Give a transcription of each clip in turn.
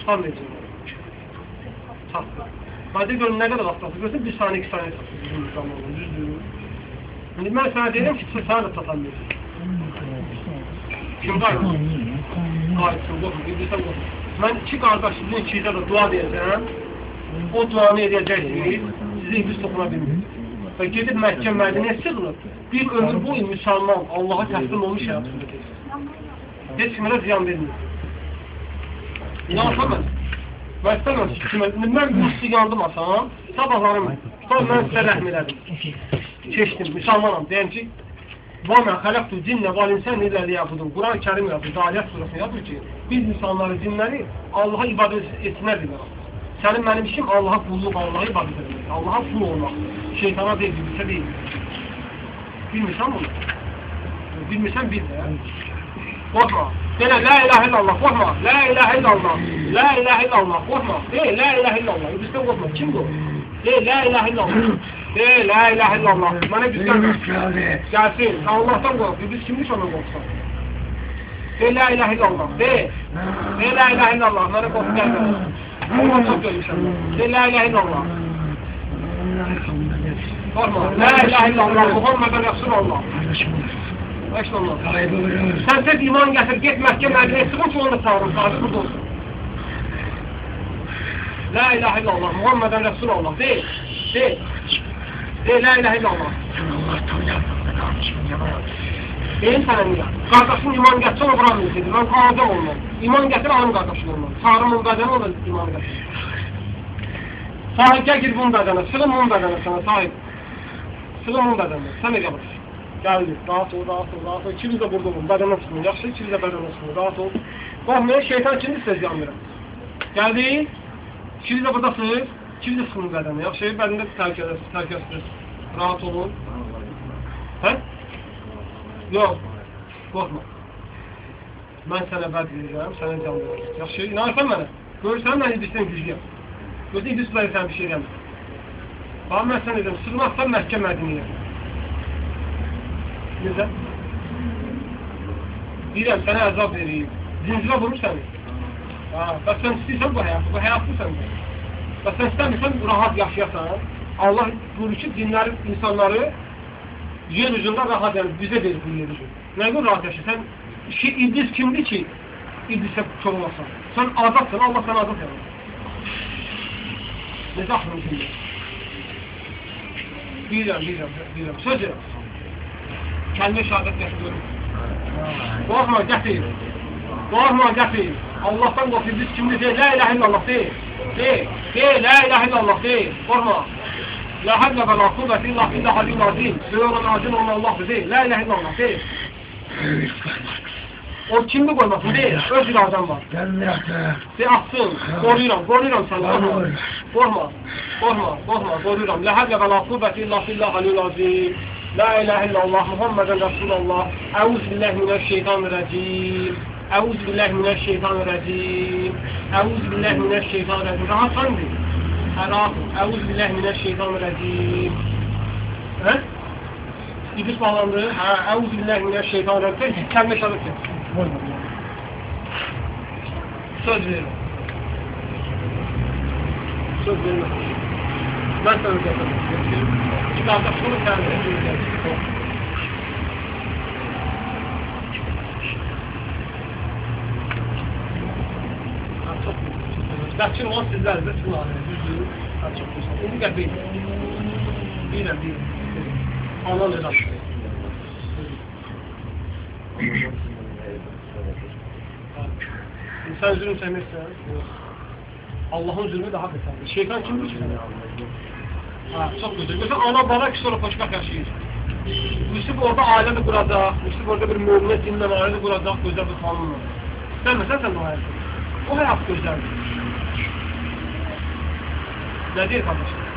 Tutanmayacaq. Çatdı. Madde görün nə qədər vaxt çatdı? Görsən bir saniyə, iki saniyə çatdı bizim müsəlmanlar, düzdür. İndi mən sənə deyirəm ki, sən sənə də çatamayacaq. Kim var? Hayır, sen korkma, bildirsən korkma. Mən iki qardaş sizin ikizə də dua deyəcəm. O duanı edəcəksiniz, sizi iblis toxuna bilmir. Və gedib Məkkə Mədinəyə sığınıb, bir ömür boyu müsəlman, Allaha təslim olmuş həyat sürəcəksiniz. Heç kimə ziyan vermir. İnanırsan mən. Mən istəmirəm ki, kimə, mən bu üstü yandım asam, sabahlarım, sonra mən sizə rəhm elədim. Keçdim, müsəlmanam, deyəm ki, وَمَا خَلَقْتُ الْجِنَّ وَالْاِنْسَانَ اِلَّا لِيَعْبُدُونَ Kur'an-ı Kerim yazıyor, Zariyat surasını yazıyor ki, biz insanları, cinləri Allah'a ibadet etsinler diyor. Senin benim işim Allah'a kulluk, Allah'a ibadet etmek, Allah'a kul olmak. Şeytana değil, bilse değil. Bilmirsən bunu? Bilmirsən bil قطرة هنا لا إله إلا الله قطرة لا إله إلا الله لا إله إلا الله قطرة ليه لا إله إلا الله يبقى استوى قطرة شنو ليه لا إله إلا الله ليه لا إله إلا الله ما نجي استوى جاسين أو الله تنقر يبقى شمش ولا قطرة ليه لا إله إلا الله ليه ليه لا إله إلا الله ما نجي استوى الله تنقر إن شاء الله لا إله إلا الله لا إله إلا الله محمد رسول الله Maşallah. Sen tek iman getir, git Mekke Medine'ye sıkın ki onu çağırın, sadece burada olsun. La ilahe illallah, Muhammeden Resulullah, değil, değil. Değil, la ilahe illallah. Benim sana niye? Kardeşin iman getirse onu bırakmıyor dedi. Ben kalacağım ondan. İman getir, alın kardeşin ondan. Çağırın bedeni olan iman getir. Sahip gel gir bunun bedene, sığın bunun bedene sana sahip. Sığın bunun bedene, sen de gel Gəldi, rahat ol, rahat ol, rahat ol. İkimiz də burada olun, bədənə tutun. Yaxşı, ikimiz də bədənə tutun, rahat ol. Bax, mən şeytan kimdir söz yanmıram. Gəldi, ikimiz də buradasınız. İkimiz də sıxın bədənə, yaxşı, bədəndə təhlükədəsiniz, təhlükəsiniz. Rahat olun. Hə? Yox, qorxma. Mən sənə vəd verirəm, sənə can verirəm. Yaxşı, inanırsan mənə. Görürsən, mən iblisdən güclüyəm. Gözü iblis olayım sənə bir şey eləmir. Bax, mən sənə edirəm, sırmaqsan məhkəm mədiniyəm. Necə? Deyirəm, sənə əzab vereyim. Zincirə vurur səni. Bəs sən istəyirsən bu həyatı, bu həyatı sən də. Bəs sən istəmirsən rahat yaşayasan. Allah buyurur ki, dinləri, insanları yer rahat yəni bizə verir bu yer üzü. Nə qədər rahat yaşa? Sən ki, iblis kimdir ki, iblisə kör olasan? Sən azadsan, Allah sənə azad yarar. Necə axırın şimdi? Bilirəm, bilirəm, bilirəm. Söz مش عادت يحضر وقف موجه فيه وقف موجه فيه الله صلى في البيت كمية لا إله إلا الله. فيه فيه فيه لا إله لا حول ولا قوة إلا بالله العلي العظيم. سيورا العظيم وما الله فيه لا إله إلا الله. فيه O kimdi koymasın değil, öz ilahdan var. Sen atsın, koruyorum, koruyorum sen, korkma. Korkma, korkma, korkma, koruyorum. La havle ve la kuvveti illa billah alül azim. لا إله إلا الله محمد رسول الله أعوذ بالله من الشيطان الرجيم أعوذ بالله من الشيطان الرجيم أعوذ بالله من الشيطان الرجيم rahat var أعوذ بالله من الشيطان الرجيم ها؟ İdris bağlandı. Ha, أعوذ بالله من الشيطان الرجيم. Sen de çalışın. Söz veriyorum. Söz veriyorum. Ben sana ödeyeceğim. İki kardeş bunu sen de. Ha, Çok Lakin o. Yüzüğü. Ha, çok güzel. Onu gel bir. Bir de bir. Anan öyle. İnsan zulüm sevmezse Allah'ın zulmü daha beterdir. Şeytan kimdir ki? Hə, çox gözəl. Gözəl ana-bala kişi olaraq xoşbəxt yaşayır. Yusuf orada ailə də quracaq, Yusuf orada bir möminə dinlə ailə də quracaq, gözəl bir xanımla. Sən məsələn sən o həyatı. O həyat gözəldir. Nə deyir qardaşlar?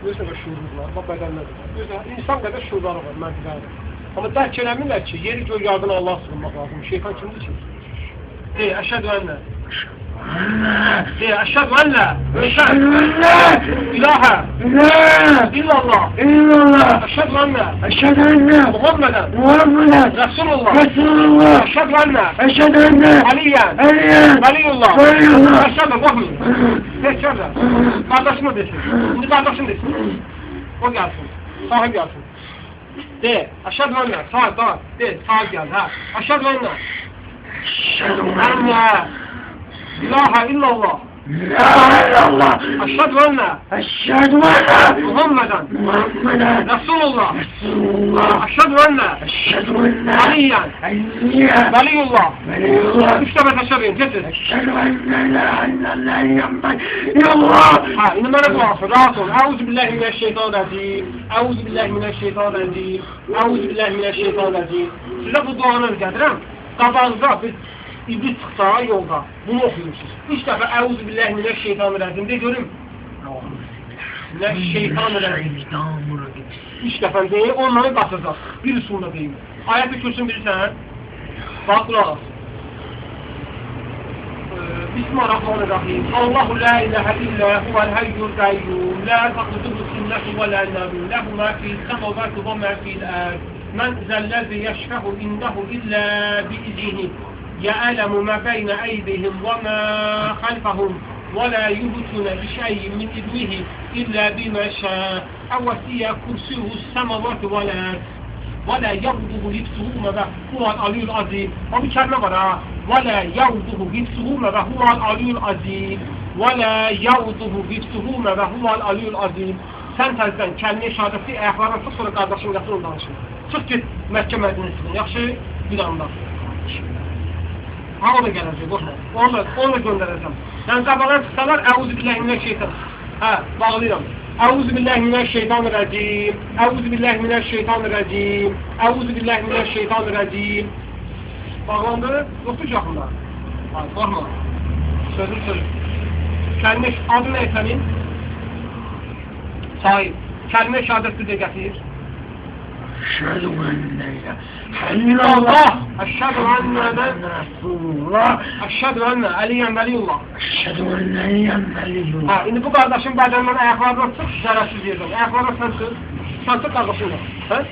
Görürsən qədər şuurumuz var, bax bədənlədir. Görürsən, insan qədər şuurları var, mənfiləri. Amma dərk eləmirlər ki, yeri göy yardan Allah sığınmaq lazım. Şeytan kimdir ki? Deyil, əşhəd və ənlə. De, əşhədü ən la أشهد أن لا ilahə إله illallah. إلا الله Əşhədü ən la أشهد أن Muhammedən محمدا Rasulullah. رسول الله Əşhədü ən la أشهد أن Aliyyən عليا Veliyullah. ولي الله Əşhədü qoxmayın. Tekrar Kardeşime desin. Şimdi kardeşim desin. O gelsin. Sahip gelsin. De. Aşağı dönme. Sağ sağ. De. Sağ gel. Ha. Aşağı dönme. أشهد أن إله إلا الله. لا إله إلا الله. أشهد أن أشهد أن محمدا. محمدا. رسول الله. رسول الله. أشهد أن أشهد أن عليا. عليا. ولي الله. ولي الله. اشتبه تشبه جدد أشهد أن لا إله إلا الله. يا الله. إنما أنا واصل أعوذ بالله من الشيطان الرجيم. أعوذ بالله من الشيطان الرجيم. أعوذ بالله من الشيطان الرجيم. لفظ الله أنا الجدران قبل ضابط iblis çıxsa yolda, bunu oxuyursunuz. Üç dəfə əvzu billəhi minə şeytan rəcim, de görüm. Nə şeytan rəcim. Üç dəfə deyə, onları qaçacaq. Bir üsulda deyim. Ayəti kürsün bilirsən, bax qulaq as. Ee, Bismillahirrahmanirrahim. Allahu la ilahe illa huvel hayyul kayyum. La taqdudu sinnetu ve la nevim. Lehu ma fil semavati ve ma fil ard. Men zellezi yeşfehu innehu illa bi iznih. يعلم ما بين أيديهم وما خلفهم ولا يبتون بشيء من علمه إلا بما شاء. أوسع كرسيه السماوات والأرض ولا يغضب لبسهما وهو العلي العظيم. var ha ولا يغضب لبسهما وهو العلي العظيم. ولا يغضب لبسهما وهو العلي العظيم. sen təzdən şəhadəti ayaqlarına tut sonra qardaşın yatır onu danışın. Çıx get Məkkə mədinəsindən. Yaxşı bir anda. Hamı gələcək, qorxma. Onu, onu göndərəcəm. Yəni qabağa çıxsalar, əuzu billahi minə şeytan. Hə, bağlayıram. Əuzu billahi minə şeytan rəcim. Əuzu billahi minə şeytan rəcim. Əuzu billahi minə şeytan rəcim. Bağlandı, yoxdur yaxında. Hə, qorxma. Sözüm sözüm. Kəlmə adı nə sənin? Sahib. Kəlmə şəhadətdir də gətir. Eşhedü en la illallah. Eşhedü enne Resulullah. Eşhedü enne Aliyen Veliyullah. Eşhedü enne Aliyen Veliyullah. Ha, indi bu kardeşin badanından ayaklarına sık şerefsiz yerden. Ayaklarına sen sık. Sen sık kardeşinle. He?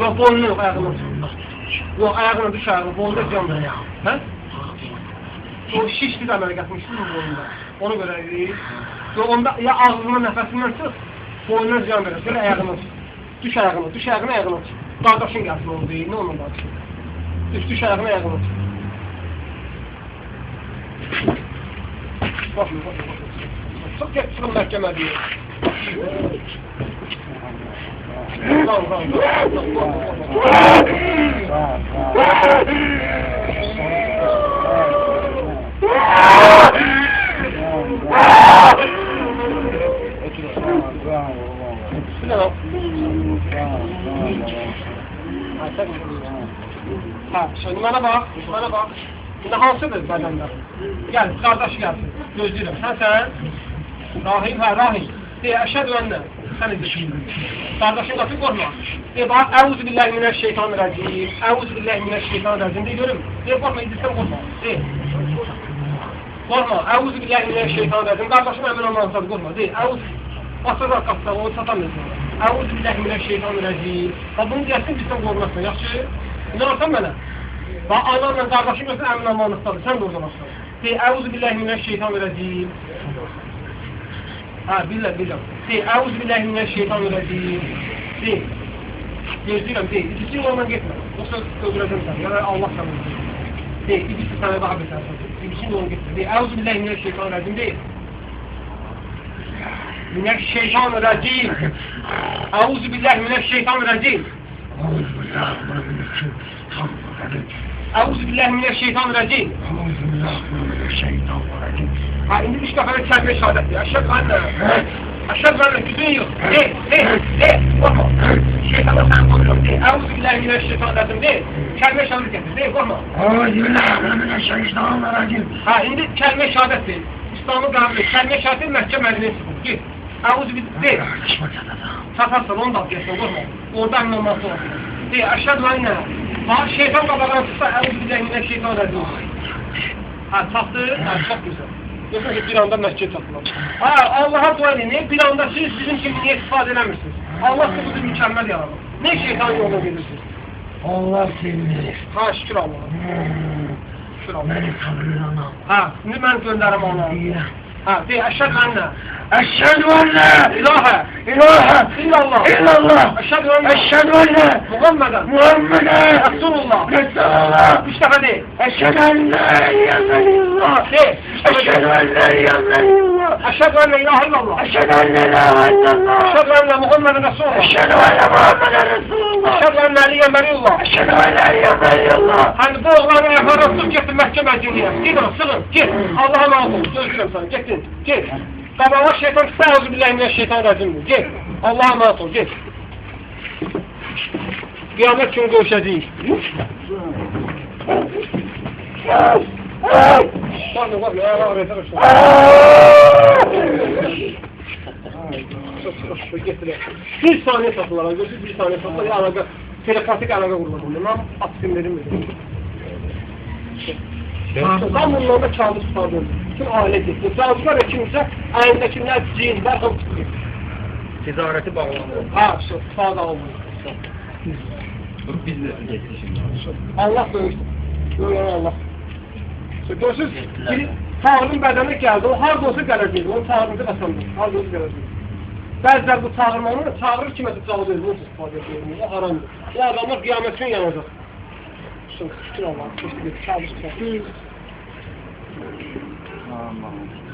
Yok boynunu yok ayaklarına sık. Yok ayaklarına düş ayaklarına. Boynunda can ver. He? O şişti de ameliyat etmişsin boynunda. Onu göre e, Yok onda ya ağzından nefesinden sık. Boynuna can verir. Şöyle ayaklarına sık. Düş ayağına, düş ayağına ayağına çık. Qardaşın gəlsin onu deyir, nə onun qardaşı? Düş, düş ayağına ayağına çık. Baxın, baxın, baxın. Çıx get, çıxın məhkəmə deyir. Qalq, qalq, qalq. Hə, şimdi mənə bax, mənə bax. İndi hansıdır bədəndə? Gəl, qardaş gəlsin. Gözləyirəm. Həsən, Rahim, hə, Rahim. Deyə, əşhədü ənnə. Sən edin. Qardaşın qatı qorma. Deyə, bax, əvuz billahi minəşşeytanirəcim. Əvuz billahi minəşşeytanirəcim. Deyə, görüm. Deyə, qorma, idirsən qorma. Deyə. Qorma, əvuz billahi minəşşeytanirəcim. Qardaşım əmin olmanı sadı, qorma. Deyə, əvuz. Basırlar qatda, onu satamıyorsun. Əvuz billahi minəşşeytanirəcim. Və bunu deyəsin, bizdən qormasın, yaxşı? İnanırsan mənə? Və ananla qardaşım yoxsa əmin Allah'ın ıslardır. Sən də oradan aslan. Dey, əvzu billahi minəşşeytanirəcim. Hə, bilirəm, bilirəm. Dey, əvzu billahi minəşşeytanirəcim. Dey, gözləyirəm, dey. İkisi yolundan getmə. Yoxsa öldürəcəm səni, yəni Allah səni öldürəcəm. Dey, ikisi sənə daha bir sənə sənə. İkisi yolundan getmə. Dey, əvzu billahi minəşşeytanirəcim. Dey. Minəşşeytanirəcim. Əvzu billahi minəşşeytanirəcim. Əvzu billahi minəşşeytanirəcim. Bismillahirrahmanirrahim. Euzubillahimineşşeytanirracim. Euzubillahimineşşeytanirracim. Ha indi üç defa kelime şehadet. Aşağı kanla. Aşağı kanla gücün yok. De, de, de. Korkma. Şeytanı sen koruyorum de. Euzubillahimineşşeytanirracim de. Kelime şehadet getir. De, korkma. Euzubillahimineşşeytanirracim. Ha indi kelime şehadet de. İslam'ı kabul et. Kelime şehadet mehkem eline sıkıp. Git. Euzubillahimineşşeytanirracim. Satarsan onu da atıyorsun. Korkma. Oradan olmazsa olsun. De. Əşhəd ənə. Ha, şeytan qabağına çıxsa Əuzu billahi minəşşeytanirracim. Ha çatdı, ha çok güzel. Yoksa ki bir anda mescid çatılır. Ha Allah'a dua edin. Bir anda siz bizim gibi niye istifade edemirsiniz? Allah sizi mükemmel yaradı. Ne şeytan yoluna gelirsiniz? Allah seni. Ha şükür Allah'a. Hmm. Şükür Allah'a. Beni kabul anam. Ha, şimdi ben gönderim ona. Ha, de eşhedü enne. Eşhedü en la İlahe. ilahe İllallah. illallah. Eşhedü enne. Eşhedü en la Muhammeden. Muhammeden Resulullah. Resulullah. Üç defa de. Eşhedü en la ilahe illallah. De. Üç defa Eşhedü de. en la ilahe illallah. Eşhedü enne ilahe illallah. Eşhedü en la ilahe illallah. Eşhedü enne Muhammeden Resulullah. Eşhedü enne Muhammeden Resulullah. Eşhedü enne Aliye Meriyullah. Eşhedü en la ilahe illallah. Hani bu oğlanı ayaklarına tut getir mahkeme cümleye. Gidin sığın. Git. Allah'a emanet olun. Görüşürüm sana. Gittin. Git. Qabağına şeytan tutsa ağzı billahi şeytan racimdir. Git. Allah'a emanet ol. Git. Kıyamet günü görüşeceğiz. Var mı var mı? Ayağa ver. Bir saniye satırlar. Gözü bir saniye satırlar. Ya alaqa, telepatik alaqa qurulur. Bundan atışım verim verim. Ben bunlarda kağıdı tutardım. Bütün aile gitti. Kağıtlar ikimizə əlindəkilər cin, baxım tutuyor. Ticareti bağlandı. Ha, şu, sağ da olmuyor. Biz de geçti şimdi. Allah böyükdür. Böyüyen Allah. Görsünüz, biri Tanrı'nın bədəni gəldi, o harada olsa gələcək, onun Tanrı'nı qasandır, harada olsa gələcək. Bəzilər bu çağırmanı çağırır kiməsə cavab verir, onu istifadə edir, o haramdır. O adamlar qiyamət gün yanacaq. Şükür Allah, kağıdı tutar. Aman.